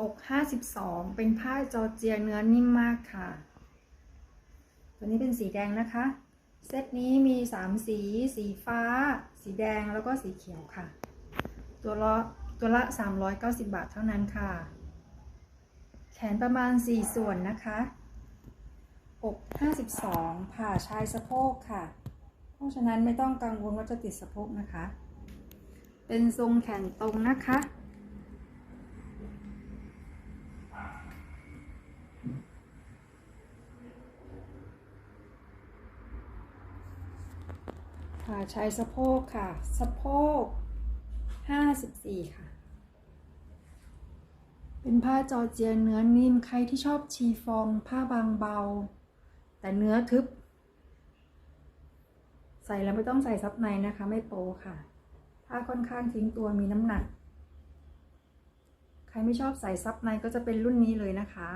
อก52 เป็นผ้าจอร์เจียเนื้อนิ่มมากค่ะ ตัวนี้เป็นสีแดงนะคะ เซตนี้มี 3 สี สีฟ้า สีแดงแล้วก็สีเขียวค่ะ ตัวละตัวละ 390 บาทเท่านั้นค่ะ แขนประมาณ 4 ส่วนนะคะ อก 52 ผ่าชายสะโพกค่ะ เพราะฉะนั้นไม่ต้องกังวลว่าจะติดสะโพกนะคะ เป็นทรงแขนตรงนะคะ ผ่าชายสะโพกค่ะ สะโพก54ค่ะ เป็นผ้าจอเจียเนื้อนิ่มใครที่ชอบชีฟองผ้าบางเบา แต่เนื้อทึบ ใส่แล้วไม่ต้องใส่ซับในนะคะ ไม่โปค่ะ ผ้าค่อนข้างทิ้งตัวมีน้ำหนัก ใครไม่ชอบใส่ซับในก็จะเป็นรุ่นนี้เลยนะคะ